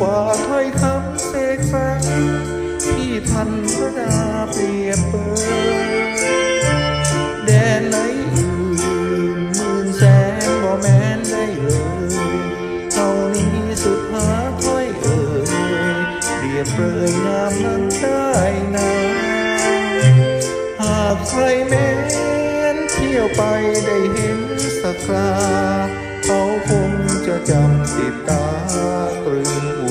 กว่าถ้อยคำเสกแฟรที่พันพระดาเปรียบเปยแดนไหนอื่นหมื่นแสนบ่แม้นได้เลยเท่านี้สุดหาถ้อยเอ่ยเปรียบเปยงามนั้นได้นาหากใครแม้นเที่ยวไปได้เห็นสักคราเขาคงจะจำติดตาตรึง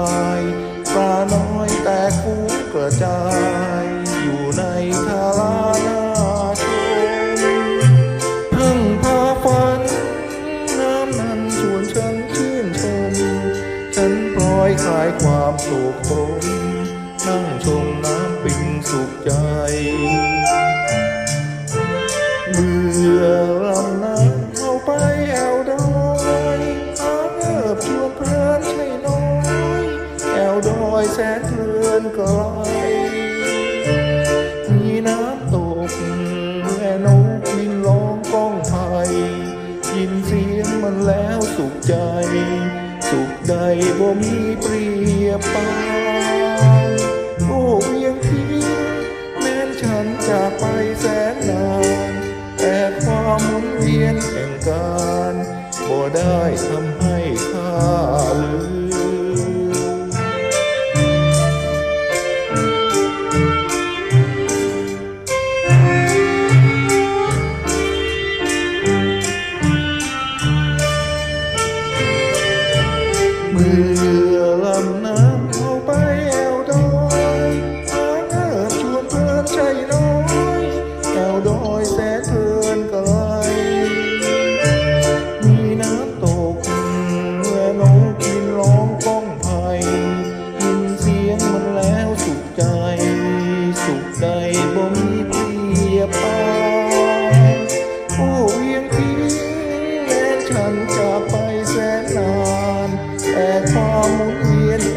ายปลาน้อยแต่ฟูกระจาย อยู่ในทารานาชมพิ่งพาฝัน น้ำนั้นชวนฉันชื่นชม ฉันพลอยคลายความโศกตรมนั่งชมน้ำปิงสุขใจเมื่อ อยแสนเลือนกลมีน้ำตกแม่นกบินร้องก้องไทยยินเสียงมันแล้วสุขใจ สุขใดบ่มีเปรียบปโอ้เงทิ้แม้นฉันจาไปแสนนานแต่ความมุนเวียแห่งการบได้ทำให้ข้าลืม will.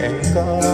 and God.